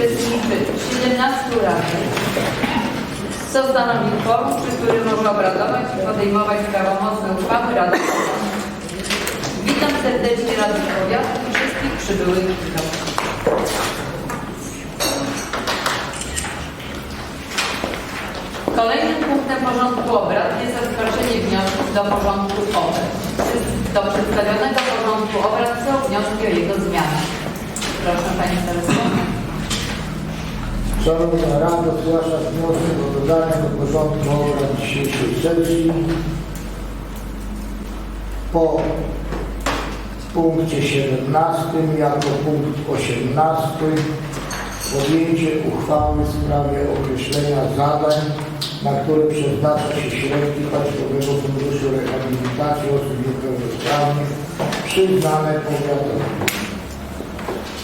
uczestniczy 17 radnych, co stanowi forum, przy którym można obradować i podejmować prawomocne uchwały Rady. Witam serdecznie Rady Powiatu i wszystkich przybyłych gości. Kolejnym punktem porządku obrad jest rozpatrzenie wniosków do porządku obrad. Do przedstawionego porządku obrad są wnioski o jego zmianę. Proszę Pani Starostowo. Szanowna Rado, zgłaszam wniosek o dodanie do porządku obrad dzisiejszej sesji po punkcie 17 jako punkt 18 podjęcie uchwały w sprawie określenia zadań, na które przeznacza się środki Państwowego Funduszu Rehabilitacji Osób Niepełnosprawnych przyznane powiatowi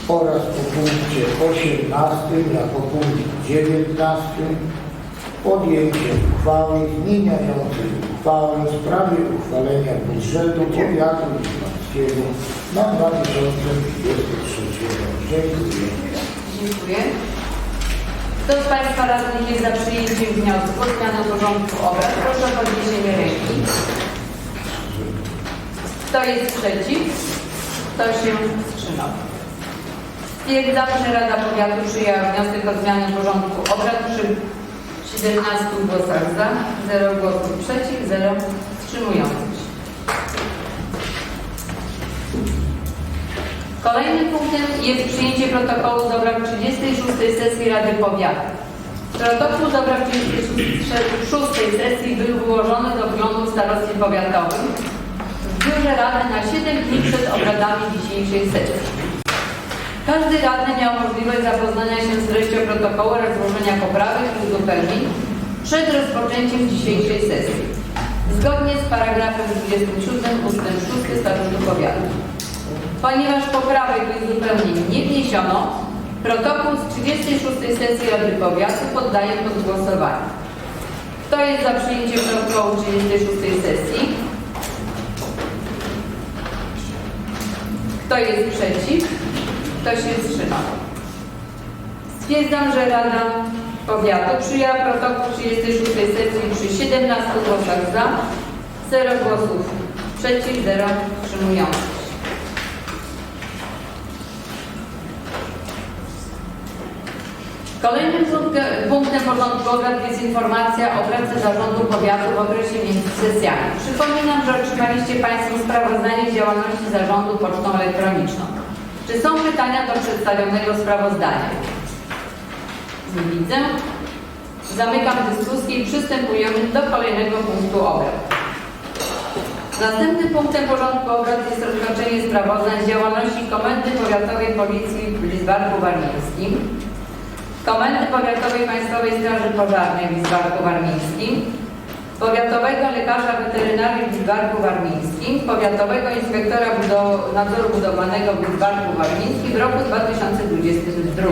oraz po punkcie 18 jako punkt 19 podjęcie uchwały zmieniającej uchwałę w sprawie uchwalenia budżetu powiatu lidzbarskiego na 2023 rok. Dziękuję. Dziękuję. Kto z Państwa radnych jest za przyjęciem wniosku o zmianę porządku obrad? Proszę o podniesienie ręki. Kto jest przeciw? Kto się wstrzymał? Stwierdzam, że Rada Powiatu przyjęła wniosek o zmianę porządku obrad przy 17 głosach za, 0 głosów przeciw, 0 wstrzymujących się. Kolejnym punktem jest przyjęcie protokołu z obrad 36 sesji Rady Powiatu. Protokół z obrad 36 sesji był wyłożony do wglądu w starostwie powiatowym w biurze Rady na 7 dni przed obradami dzisiejszej sesji. Każdy radny miał możliwość zapoznania się z treścią protokołu oraz złożenia poprawek i uzupełnień przed rozpoczęciem dzisiejszej sesji. Zgodnie z paragrafem 27 ust. 6 Statutu Powiatu. Ponieważ poprawek i uzupełnień nie wniesiono, protokół z 36 sesji Rady Powiatu poddaję pod głosowanie. Kto jest za przyjęciem protokołu 36 sesji? Kto jest przeciw? Kto się wstrzymał? Stwierdzam, że Rada Powiatu przyjęła protokół 36 sesji przy 17 głosach za, 0 głosów przeciw, 0 wstrzymujących. Kolejnym punktem porządku obrad jest informacja o pracy zarządu powiatu w okresie między sesjami. Przypominam, że otrzymaliście Państwo sprawozdanie z działalności zarządu pocztą elektroniczną. Czy są pytania do przedstawionego sprawozdania? Nie widzę. Zamykam dyskusję i przystępujemy do kolejnego punktu obrad. Następnym punktem porządku obrad jest rozpatrzenie sprawozdań z działalności Komendy Powiatowej Policji w Lizbarku Warmińskim, Komendy Powiatowej Państwowej Straży Pożarnej w Lizbarku Warmińskim, Powiatowego Lekarza Weterynarii w Lizbarku Warmińskim, Powiatowego Inspektora Budow Nadzoru Budowlanego w Lizbarku Warmińskim w roku 2022.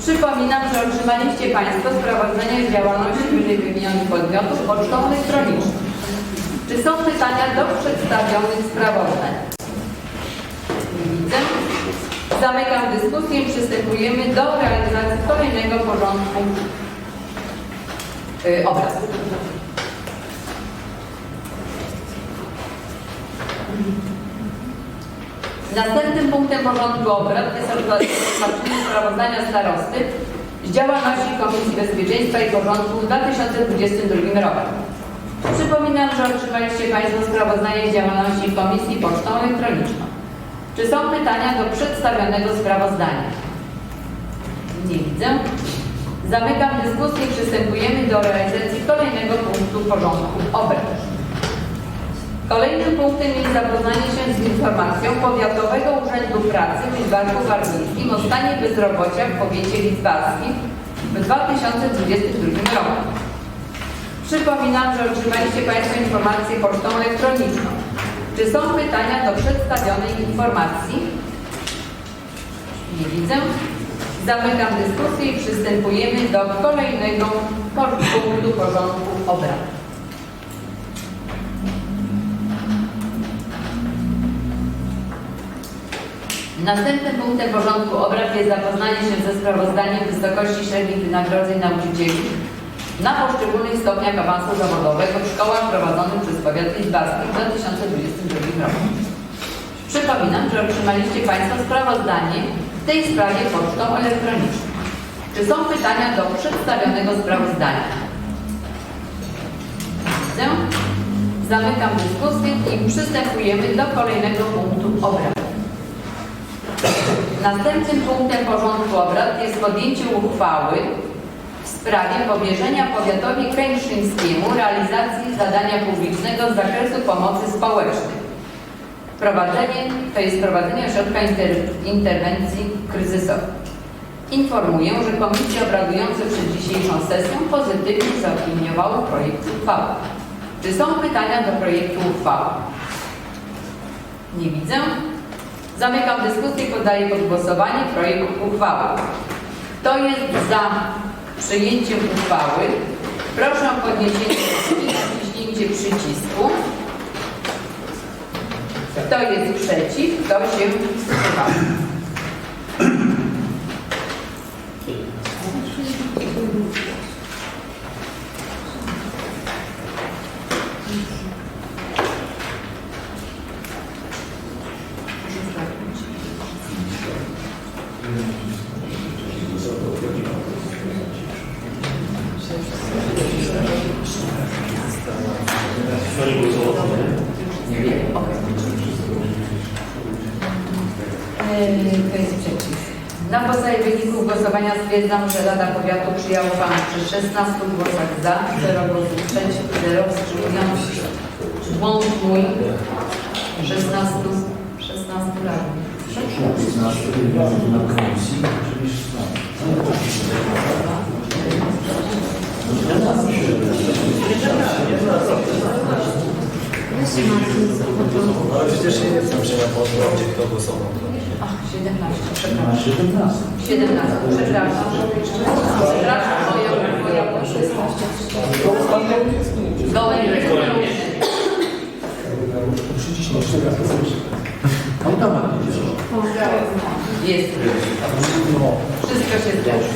Przypominam, że otrzymaliście Państwo sprawozdanie z działalności wyżej wymienionych podmiotów pocztą elektroniczną. Czy są pytania do przedstawionych sprawozdań? Nie widzę. Zamykam dyskusję i przystępujemy do realizacji kolejnego porządku yy, obrad. Następnym punktem porządku obrad jest rozpatrzenie sprawozdania starosty z działalności Komisji Bezpieczeństwa i Porządku w 2022 roku. Przypominam, że otrzymaliście Państwo sprawozdanie z działalności Komisji Pocztą Elektroniczną. Czy są pytania do przedstawionego sprawozdania? Nie widzę. Zamykam dyskusję i przystępujemy do realizacji kolejnego punktu porządku obrad. Kolejnym punktem jest zapoznanie się z informacją Powiatowego Urzędu Pracy w Lidzbarku Warmińskim o stanie bezrobocia w powiecie lidzbarskim w 2022 roku. Przypominam, że otrzymaliście Państwo informację pocztą elektroniczną. Czy są pytania do przedstawionej informacji? Nie widzę. Zamykam dyskusję i przystępujemy do kolejnego punktu porządku obrad. Następnym punktem porządku obrad jest zapoznanie się ze sprawozdaniem wysokości średnich wynagrodzeń nauczycieli na poszczególnych stopniach awansu zawodowego w szkołach prowadzonych przez powiat lidzbarski w 2022 roku. Przypominam, że otrzymaliście Państwo sprawozdanie w tej sprawie pocztą elektroniczną. Czy są pytania do przedstawionego sprawozdania? Zamykam dyskusję i przystępujemy do kolejnego punktu obrad. Następnym punktem porządku obrad jest podjęcie uchwały w sprawie powierzenia powiatowi kętrzyńskiemu realizacji zadania publicznego z zakresu pomocy społecznej. Prowadzenie, to jest prowadzenie ośrodka inter, interwencji kryzysowej. Informuję, że komisje obradujące przed dzisiejszą sesją pozytywnie zaopiniowały projekt uchwały. Czy są pytania do projektu uchwały? Nie widzę. Zamykam dyskusję i poddaję pod głosowanie projekt uchwały. Kto jest za przyjęciem uchwały? Proszę o podniesienie i naciśnięcie przycisku. Kto jest przeciw? Kto się wstrzymał? Eee, Kto jest przeciw? Na podstawie wyników głosowania stwierdzam, że Rada Powiatu przyjęła uchwałę przy 16 głosach za, 0 głosów przeciw, 0 wstrzymujących się. Błąd mój 16, 16 radnych. 15 milionów na komisji, czyli Ale przecież nie wiem, że na podstawie kto głosował. Ach, 17, przepraszam. 17. 17, przepraszam. Przepraszam, moja, moja Gołębie. Automatycznie. Jest. Wszystko się zgadza.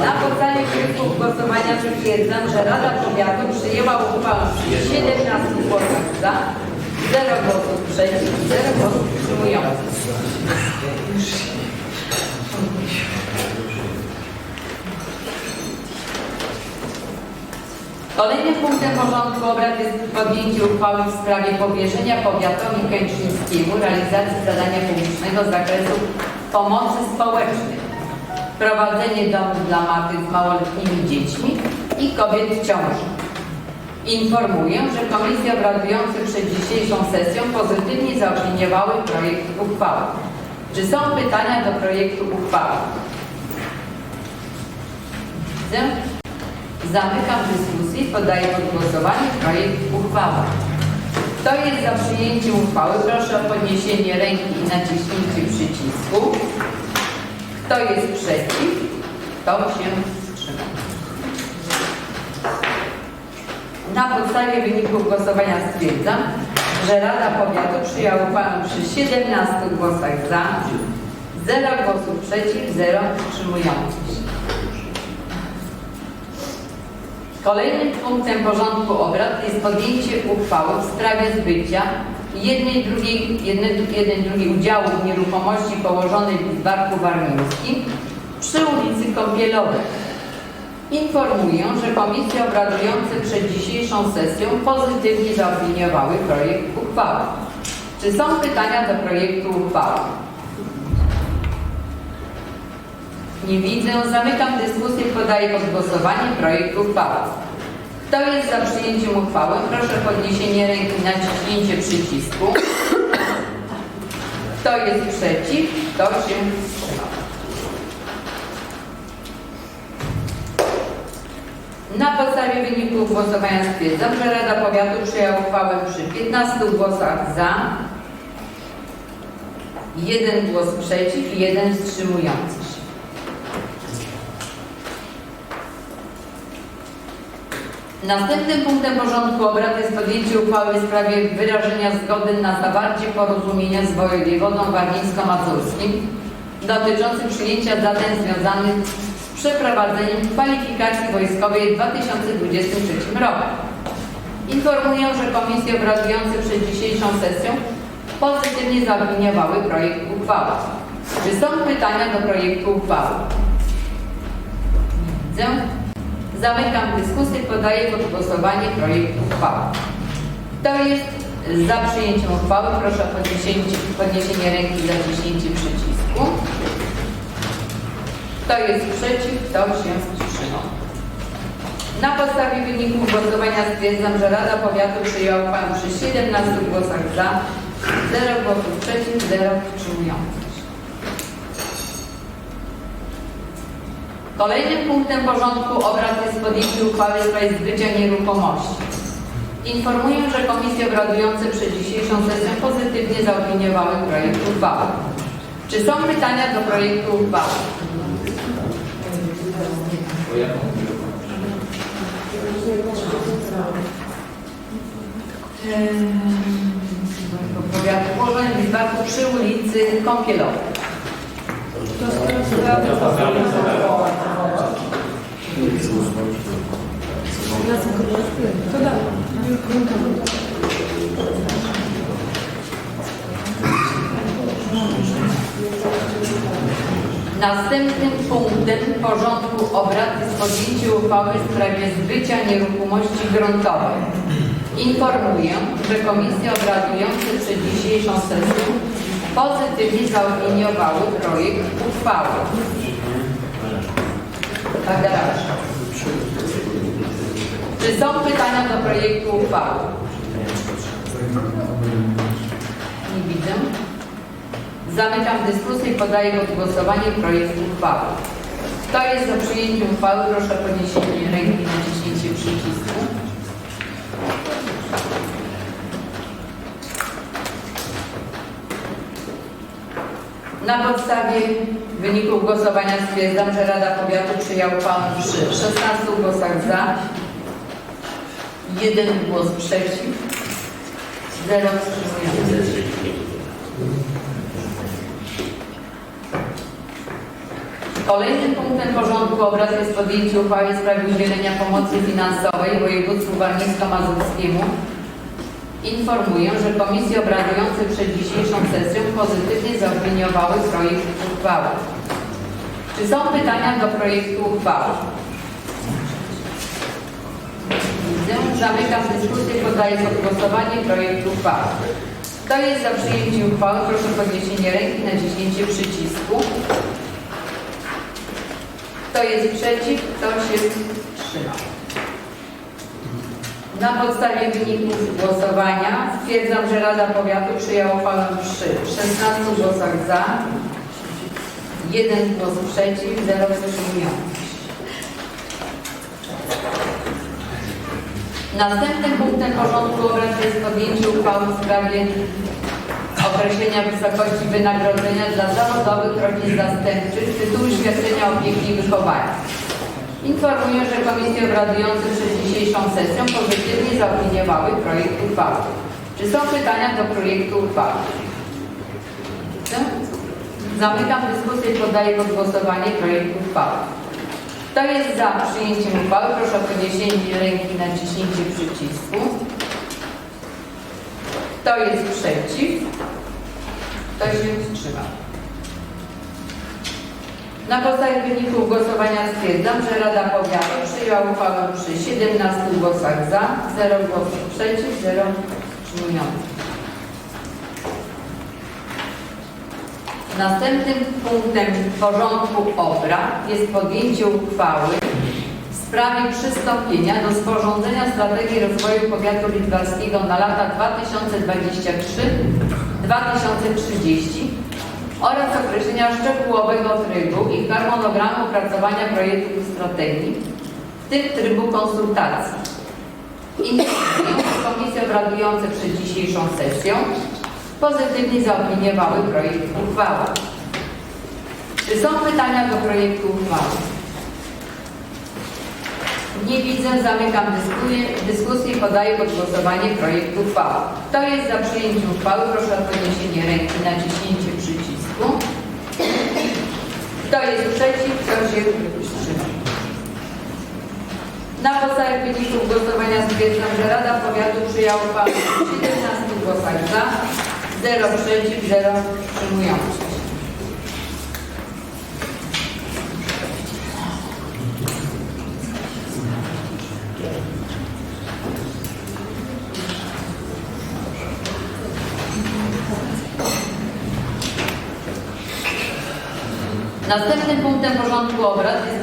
Na podstawie wyników głosowania potwierdzam, że Rada Powiatu przyjęła uchwałę przy 17 głosach za, 0 głosów przeciw, 0 głosów wstrzymujących. Kolejnym punktem porządku obrad jest podjęcie uchwały w sprawie powierzenia powiatowi kętrzyńskiemu realizacji zadania publicznego z zakresu pomocy społecznej prowadzenie domów dla matek z małoletnimi dziećmi i kobiet w ciąży. Informuję, że komisje obradujące przed dzisiejszą sesją pozytywnie zaopiniowały projekt uchwały. Czy są pytania do projektu uchwały? Widzę. Zamykam dyskusję i podaję pod głosowanie projekt uchwały. Kto jest za przyjęciem uchwały? Proszę o podniesienie ręki i naciśnięcie przycisku. Kto jest przeciw? Kto się wstrzymał? Na podstawie wyników głosowania stwierdzam, że Rada Powiatu przyjęła uchwałę przy 17 głosach za, 0 głosów przeciw, 0 wstrzymujących się. Kolejnym punktem porządku obrad jest podjęcie uchwały w sprawie zbycia jednej drugiej, jednej, jeden drugiej udziału w nieruchomości położonej w Zwarku Warmińskim przy ulicy Kąpielowej. Informuję, że komisje obradujące przed dzisiejszą sesją pozytywnie zaopiniowały projekt uchwały. Czy są pytania do projektu uchwały? Nie widzę. Zamykam dyskusję. Podaję pod głosowanie projekt uchwały. Kto jest za przyjęciem uchwały? Proszę o podniesienie ręki i naciśnięcie przycisku. Kto jest przeciw? Kto się wstrzymał? Na podstawie wyników głosowania stwierdzam, że Rada Powiatu przyjęła uchwałę przy 15 głosach za, jeden głos przeciw i jeden wstrzymujący się. Następnym punktem porządku obrad jest podjęcie uchwały w sprawie wyrażenia zgody na zawarcie porozumienia z wojewodą warmińsko-mazurskim dotyczącym przyjęcia zadań związanych z przeprowadzeniem kwalifikacji wojskowej w 2023 roku. Informuję, że komisje obradujące przed dzisiejszą sesją pozytywnie zaopiniowały projekt uchwały. Czy są pytania do projektu uchwały? Widzę. Zamykam dyskusję, podaję pod głosowanie projekt uchwały. Kto jest za przyjęciem uchwały, proszę o podniesienie, podniesienie ręki za wciśnięcie przycisku. Kto jest przeciw, kto się wstrzymał. Na podstawie wyników głosowania stwierdzam, że Rada Powiatu przyjęła uchwałę przy 17 głosach za, 0 głosów przeciw, 0 wstrzymujących. Kolejnym punktem porządku obrad jest podjęcie uchwały w sprawie zbycia nieruchomości. Informuję, że komisje obradujące przed dzisiejszą sesją pozytywnie zaopiniowały projekt uchwały. Czy są pytania do projektu uchwały? Powiatu Położeń przy ulicy Kąpielowej. Następnym punktem porządku obrad jest podjęcie uchwały w sprawie zbycia nieruchomości gruntowej. Informuję, że komisje obradujące przed dzisiejszą sesją pozytywnie zaopiniowały projekt uchwały. Agaraża. Czy są pytania do projektu uchwały? Nie widzę. Zamykam dyskusję i podaję pod głosowanie projekt uchwały. Kto jest za przyjęciem uchwały, proszę o podniesienie ręki i naciśnięcie przycisku. Na podstawie wyników głosowania stwierdzam, że Rada Powiatu przyjęła uchwałę przy 16 głosach za, jeden głos przeciw, zero wstrzymujących. Kolejnym punktem porządku obrad jest podjęcie uchwały w sprawie udzielenia pomocy finansowej województwu warmińsko-mazurskiemu. Informuję, że komisje obradujące przed dzisiejszą sesją pozytywnie zaopiniowały projekt uchwały. Czy są pytania do projektu uchwały? Widzę. Zamykam dyskusję, podaję pod głosowanie projekt uchwały. Kto jest za przyjęciem uchwały, proszę o podniesienie ręki i naciśnięcie przycisku. Kto jest przeciw, kto się wstrzymał. Na podstawie wyników głosowania stwierdzam, że Rada Powiatu przyjęła uchwałę przy 16 głosach za, jeden głos przeciw, zero wstrzymujących. się. Następnym punktem porządku obrad jest podjęcie uchwały w sprawie określenia wysokości wynagrodzenia dla zawodowych rodzin zastępczych z tytułu świadczenia opieki i wychowania. Informuję, że komisje obradujące przed dzisiejszą sesją pozytywnie zaopiniowały projekt uchwały. Czy są pytania do projektu uchwały? Zamykam dyskusję i podaję pod głosowanie projekt uchwały. Kto jest za przyjęciem uchwały, proszę o podniesienie ręki i naciśnięcie przycisku. Kto jest przeciw? Kto się wstrzymał? Na podstawie wyników głosowania stwierdzam, że Rada Powiatu przyjęła uchwałę przy 17 głosach za, 0 głosów przeciw, 0 wstrzymujących. Następnym punktem porządku obrad jest podjęcie uchwały w sprawie przystąpienia do sporządzenia strategii rozwoju powiatu lidzbarskiego na lata 2023-2030 oraz określenia szczegółowego trybu i harmonogramu opracowania projektów strategii, w tym trybu konsultacji. Że komisje obradujące przed dzisiejszą sesją pozytywnie zaopiniowały projekt uchwały. Czy są pytania do projektu uchwały? Nie widzę, zamykam dyskusję, dyskusję i podaję pod głosowanie projekt uchwały. Kto jest za przyjęciem uchwały, proszę o podniesienie ręki i naciśnięcie. Kto jest przeciw, kto się wstrzymał. Na podstawie wyników głosowania stwierdzam, że Rada Powiatu przyjęła uchwałę w 17 głosach za, 0 przeciw, 0 wstrzymujących Następnym punktem porządku obrad jest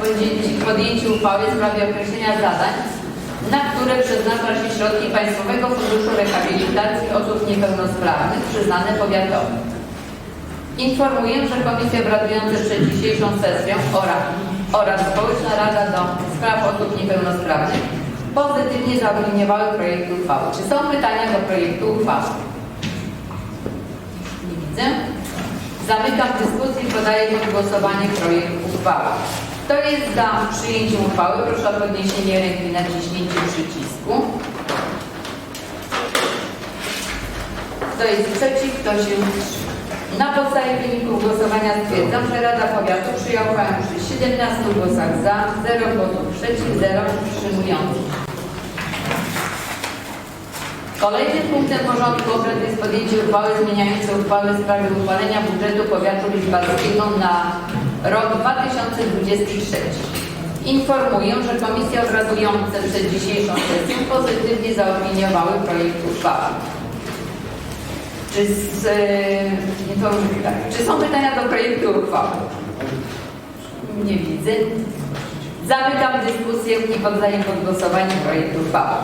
podjęcie- uchwały w sprawie określenia zadań, na które przeznacza się środki Państwowego Funduszu Rehabilitacji Osób Niepełnosprawnych przyznane powiatowi. Informuję, że komisje obradujące przed dzisiejszą sesją oraz, oraz Społeczna Rada do Spraw Osób Niepełnosprawnych pozytywnie zaopiniowały projekt uchwały. Czy są pytania do projektu uchwały? Nie widzę. Zamykam dyskusję i podaję pod głosowanie projekt uchwały. Kto jest za przyjęciem uchwały, proszę o podniesienie ręki i naciśnięcie przycisku. Kto jest przeciw, kto się wstrzymał. Na podstawie wyników głosowania stwierdzam, że Rada Powiatu przyjęła uchwałę przy 17 głosach za, 0 głosów przeciw, 0 wstrzymujących. Kolejnym punktem porządku obrad jest podjęcie uchwały zmieniającej uchwałę w sprawie uchwalenia budżetu powiatu liczbarskiego na rok 2023. Informuję, że komisje obradujące przed dzisiejszą sesją pozytywnie zaopiniowały projekt uchwały. Czy, z, e, informuję, tak. Czy są pytania do projektu uchwały? Nie widzę. Zamykam dyskusję i poddaję pod głosowanie projekt uchwały.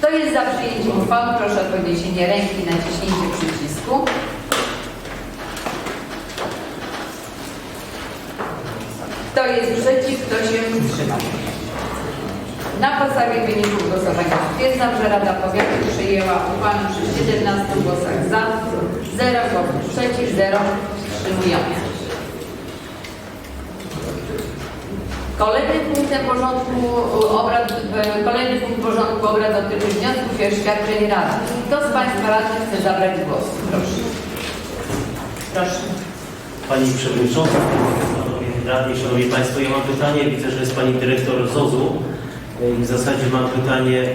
Kto jest za przyjęciem uchwały, proszę o podniesienie ręki i naciśnięcie przycisku. Kto jest przeciw, kto się wstrzymał. Na podstawie wyników głosowania stwierdzam, że Rada Powiatu przyjęła uchwałę przy 17 głosach za, 0 głosów przeciw, 0 wstrzymujących. Się. Kolejnym punktem porządku obrad, e, kolejny punkt porządku obrad dotyczy wniosków i oświadczeń Rady. Kto z Państwa radnych chce zabrać głos? Proszę. Proszę. Pani Przewodnicząca, Panowie Radni, Szanowni Państwo, ja mam pytanie, widzę, że jest Pani Dyrektor ZOZ-u i w zasadzie mam pytanie,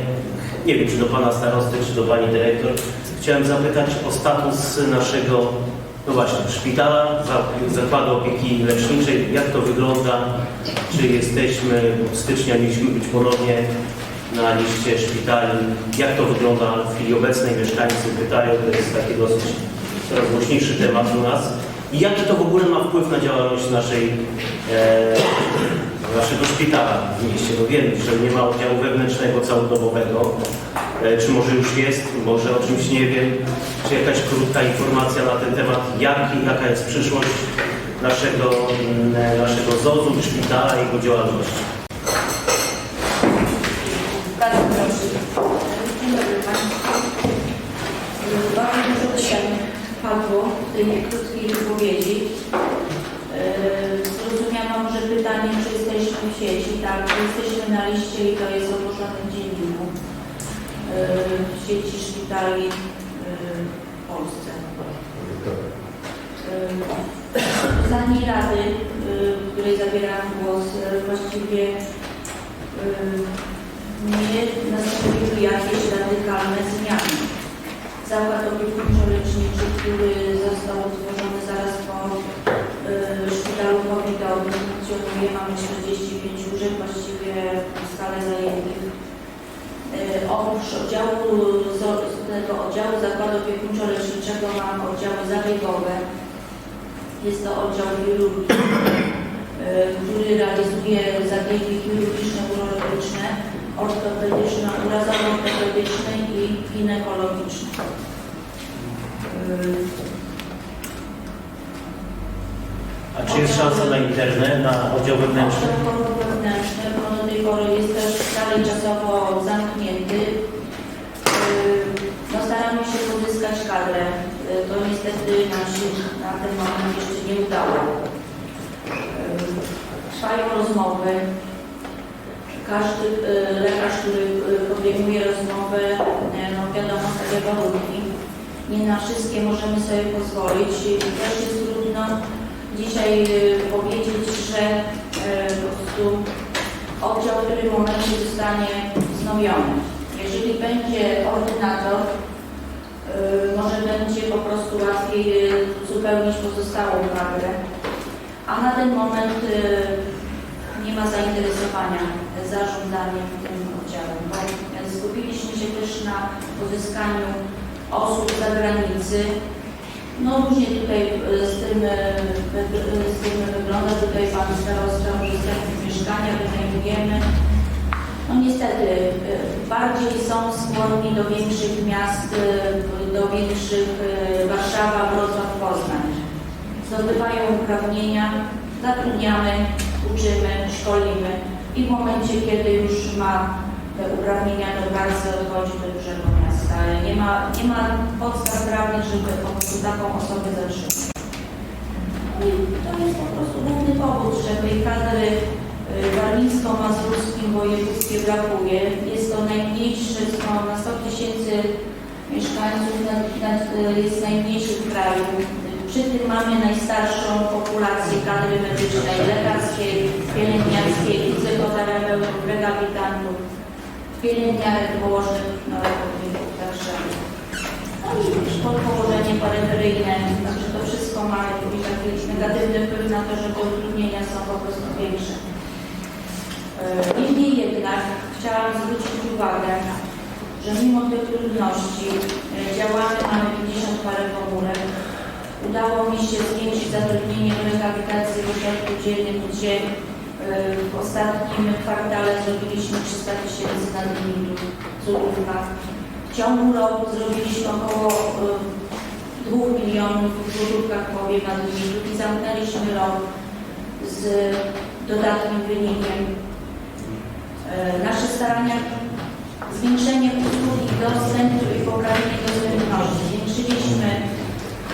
nie wiem czy do Pana Starosty, czy do Pani Dyrektor. Chciałem zapytać o status naszego, no właśnie, szpitala, za- zakładu opieki leczniczej, jak to wygląda, czy jesteśmy, od stycznia mieliśmy być ponownie na liście szpitali, jak to wygląda w chwili obecnej, mieszkańcy pytają, to jest taki dosyć coraz głośniejszy temat u nas. I jaki to w ogóle ma wpływ na działalność naszej, e, naszego szpitala w mieście? No wiemy, że nie ma oddziału wewnętrznego całodobowego. E, czy może już jest, może o czymś nie wiem. Czy jakaś krótka informacja na ten temat, jaki, jaka jest przyszłość naszego, mm, naszego ZOZ-u, szpitala i jego działalności? Bardzo proszę. Dzień dobry Państwu. Bardzo dużo pytań padło w tej krótkiej wypowiedzi. Yy, Zrozumiałam, że pytanie, czy jesteśmy w sieci. Tak, jesteśmy na liście i to jest ogłoszone w dzienniku sieci szpitali yy, w Polsce. W zdanie Rady, yy, w której zabieram głos, właściwie nie nastąpiły jakieś radykalne zmiany. Zakład opiekuńczo-leczniczy, który został utworzony zaraz po y, szpitalu covidowym, funkcjonuje, mamy 45 łóżek właściwie w skale zajętych. Y, oprócz oddziału, tego oddziału zakładu opiekuńczo-leczniczego mamy oddziały zabiegowe. Jest to oddział chirurgii, y, który realizuje zabiegi chirurgiczne, urologiczne, ortopedyczne, urazowo-ortopedyczne i ginekologiczne. A czy jest szansa na internę, na oddział wewnętrzny? Oddział wewnętrzny, bo do tej pory jest też dalej czasowo zamknięty. Yy, No staramy się pozyskać kadrę. Yy, To niestety nam się na ten moment jeszcze nie udało. Yy, Trwają rozmowy. każdy lekarz, który podejmuje rozmowę, no wiadomo, takie warunki. Nie na wszystkie możemy sobie pozwolić. Też jest trudno dzisiaj e, powiedzieć, że e, po prostu oddział w którym momencie zostanie wznowiony. Jeżeli będzie ordynator, y, może będzie po prostu łatwiej y, uzupełnić pozostałą kadrę. A na ten moment y, nie ma zainteresowania zarządzaniem tym oddziałem, bo skupiliśmy się też na pozyskaniu osób z zagranicy. No różnie tutaj z tym, y, wy- z tym wygląda, tutaj Pan starosta, takich mieszkania wynajmujemy. No niestety, y, bardziej są skłonni do większych miast, do większych Warszawa, Wrocław, Poznań. Zdobywają uprawnienia, zatrudniamy, uczymy, szkolimy i w momencie, kiedy już ma te uprawnienia do pracy, odchodzi do miasta. Nie ma, nie ma podstaw prawnych, żeby po prostu taką osobę zatrzymać. No i to jest po prostu główny powód, że tej kadry y, warmińsko-mazurskim województwie brakuje. Jest to najmniejszy, no, na 100 tysięcy mieszkańców, y, jest najmniejszy w kraju. Przy tym mamy najstarszą populację kadry medycznej, lekarskiej, pielęgniarskiej, fizjoterapeutów, rehabilitantów, pielęgniarek położnych na ratowników, także no i podpołożenie peryferyjne, także to wszystko ma jakiś taki negatywny wpływ na to, że te utrudnienia są po prostu większe. E, Niemniej jednak chciałam zwrócić uwagę, że mimo tych trudności e, działamy, mamy 50 parę komórek. Udało mi się zwiększyć zatrudnienie w rehabilitacji w ośrodku dziennym, gdzie e, w ostatnim kwartale zrobiliśmy 300 tysięcy na limitu złotówka. W ciągu roku zrobiliśmy około e, 2 milionów w powiem na limitu i zamknęliśmy rok z dodatnim wynikiem. E, Nasze starania zwiększenie usług i dostępu i poprawienie dostępności. Zwiększyliśmy,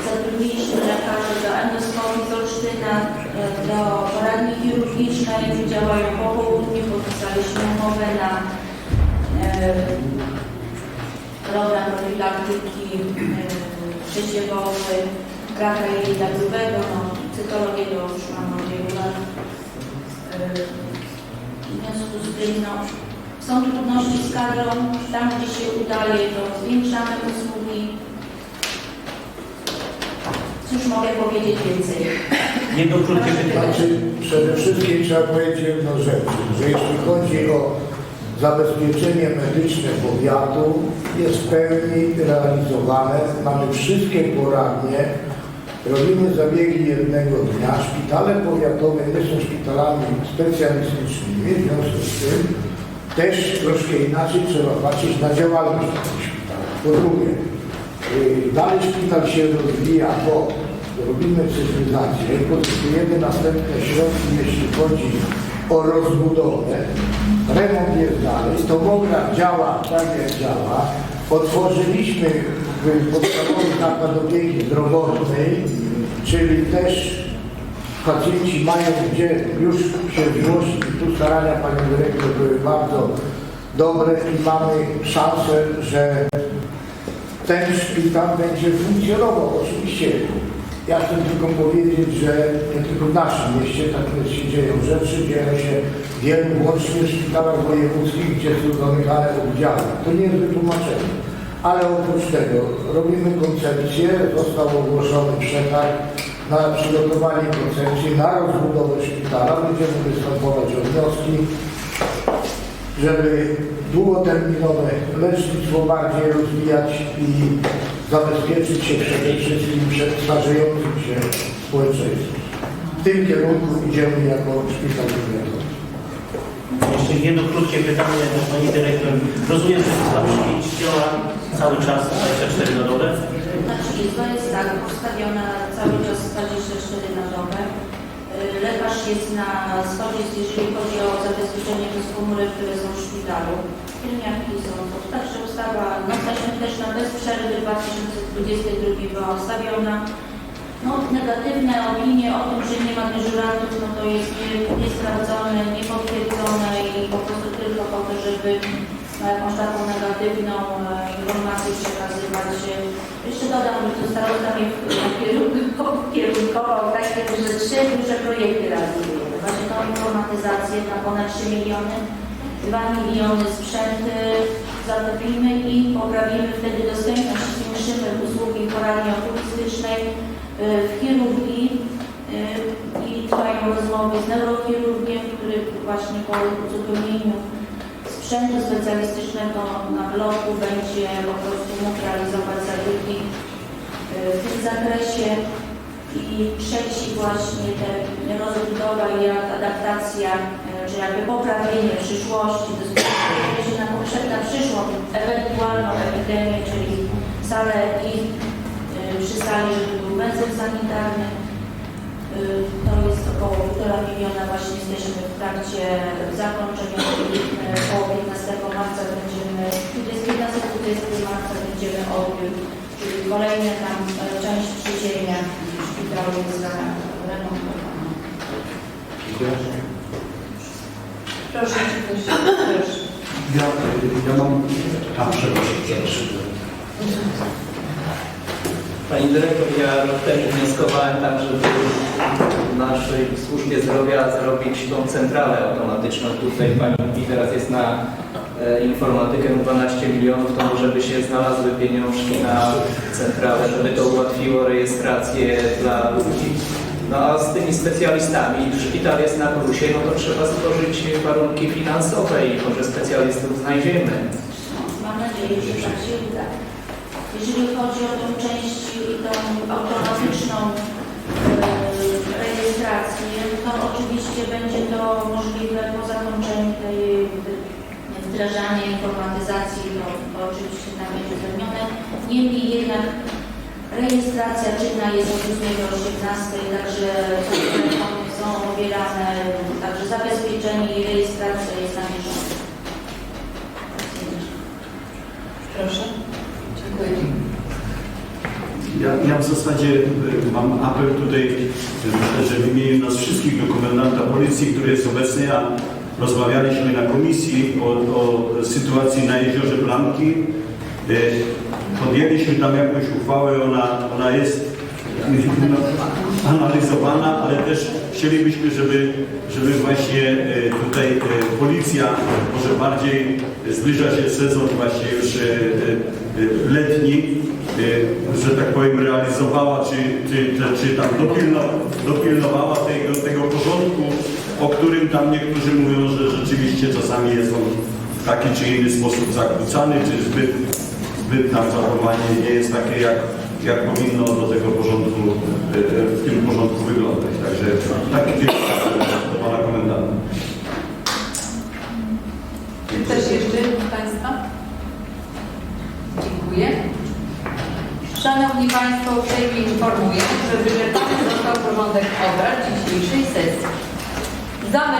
zatrudniliśmy lekarzy do endoskopii z Olsztyna, e, do poradni chirurgicznej, działają po południu, podpisaliśmy umowę na e, program profilaktyki e, przeciewowy, raka jelita grubego, no, cytologię to już mam od wielu lat. E, w związku z tym no, są trudności z kadrą, tam gdzie się udaje, to zwiększamy usługi. Cóż mogę powiedzieć więcej? Jedno krótkie pytanie. Znaczy, przede wszystkim trzeba powiedzieć jedną rzecz, że jeśli chodzi o zabezpieczenie medyczne powiatu, jest w pełni realizowane. Mamy wszystkie poradnie, robimy zabiegi jednego dnia. Szpitale powiatowe nie są szpitalami specjalistycznymi, w związku z tym też troszkę inaczej trzeba patrzeć na działalność tych szpitali. Po drugie, y, dalej szpital się rozwija, bo robimy cyfryzację, pozyskujemy następne środki, jeśli chodzi o rozbudowę. Remont jest dalej, tomograf działa tak jak działa. Otworzyliśmy w podstawowy zakład opieki zdrowotnej, czyli też pacjenci mają gdzie już się zgłosić. Tu starania Pani Dyrektor były bardzo dobre i mamy szansę, że ten szpital będzie funkcjonował. Oczywiście ja chcę tylko powiedzieć, że nie tylko w naszym mieście tak się dzieją rzeczy, dzieją się w wielu łącznie szpitalach wojewódzkich, gdzie są zamykane oddziały. To nie jest wytłumaczenie. Ale oprócz tego robimy koncepcję, został ogłoszony przetarg na przygotowanie koncepcji, na rozbudowę szpitala. Będziemy występować o wnioski, żeby długoterminowe lecznictwo bardziej rozwijać i zabezpieczyć się przede wszystkim przed starzejącym się społeczeństwem. W tym kierunku idziemy jako szpital. Jeszcze jedno krótkie pytanie do Pani Dyrektor. Rozumiem, że ta przyjęć działa cały czas, 24 na dobę. Znaczy, to jest tak, postawiona cały czas 24 na dobę. Y, Lekarz jest na stodzie, jeżeli chodzi o zabezpieczenie tych komórek, które są w szpitalu. Pielęgniarki są, to także ustawa, no jesteśmy też na bez przerwy 2022 była ustawiona. No, negatywne opinie o tym, że nie ma dyżurantów, no to jest nie- niesprawdzone, niepotwierdzone i po prostu tylko po to, żeby jakąś taką negatywną e, informację przekazywać. Jeszcze dodam, że to starosta mnie kierunkował takie, że trzy duże projekty realizujemy. Właśnie tą informatyzację na ponad 3 miliony, 2 miliony sprzęt zakupimy i poprawimy wtedy dostępność, zwiększymy usługi poradni okulistycznej e, w chirurgii e, i trwają rozmowy z neurochirurgiem, który właśnie po uzupełnieniu sprzętu specjalistycznego na bloku będzie po prostu mógł realizować zabiegi e, w tym zakresie. I trzeci właśnie te rozbudowa i adaptacja, e, czy jakby poprawienie przyszłości, to jest się na, na przyszłą ewentualną epidemię, czyli salę i e, przy sali, żeby był węzeł sanitarny. E, To jest około 1,5 miliona, właśnie jesteśmy w trakcie zakończenia. E, Około 15 marca będziemy, 15-20 marca będziemy odbiór, czyli kolejna tam e, część przyziemia szpitalu jest zaremontowana. Proszę, czy ktoś proszę. Ja, ja mam... A, przepraszam, przepraszam. Pani dyrektor, ja rok temu wnioskowałem tak, żeby w naszej służbie zdrowia zrobić tą centralę automatyczną. Tutaj Pani mówi, teraz jest na e, informatykę 12 milionów, to może by się znalazły pieniążki na centralę, żeby to ułatwiło rejestrację dla ludzi. No z tymi specjalistami, szpital jest na plusie, no to trzeba stworzyć warunki finansowe i może specjalistów znajdziemy. Mam nadzieję, że tak się uda. Jeżeli chodzi o tą część i tą automatyczną e, rejestrację, to oczywiście będzie to możliwe po zakończeniu tej e, wdrażania informatyzacji, to, to oczywiście tam będzie zrobione. Niemniej jednak rejestracja czynna jest od 8 do 18, także telefony są pobierane, także zabezpieczenie i rejestracja jest na bieżąco. Proszę. Dziękuję. Ja, ja w zasadzie y, mam apel tutaj, y, myślę, że w imieniu nas wszystkich do komendanta policji, który jest obecny, a rozmawialiśmy na komisji o, o sytuacji na jeziorze Blanki. Podjęliśmy tam jakąś uchwałę, ona, ona jest analizowana, ale też chcielibyśmy, żeby, żeby właśnie y, tutaj y, policja może bardziej zbliża się sezon właśnie już y, letni, że tak powiem realizowała, czy, czy, czy, czy tam dopilno, dopilnowała tego, tego porządku, o którym tam niektórzy mówią, że rzeczywiście czasami jest on w taki czy inny sposób zakłócany, czy zbyt, zbyt tam zachowanie nie jest takie, jak, jak powinno do tego porządku, y, y, w tym porządku wyglądać. Także taki jest do Pana Komendanta. Czy ktoś jeszcze Państwa? Dziękuję. Szanowni Państwo, uprzejmie informuję, że wyczerpany został porządek obrad dzisiejszej sesji. Zamykam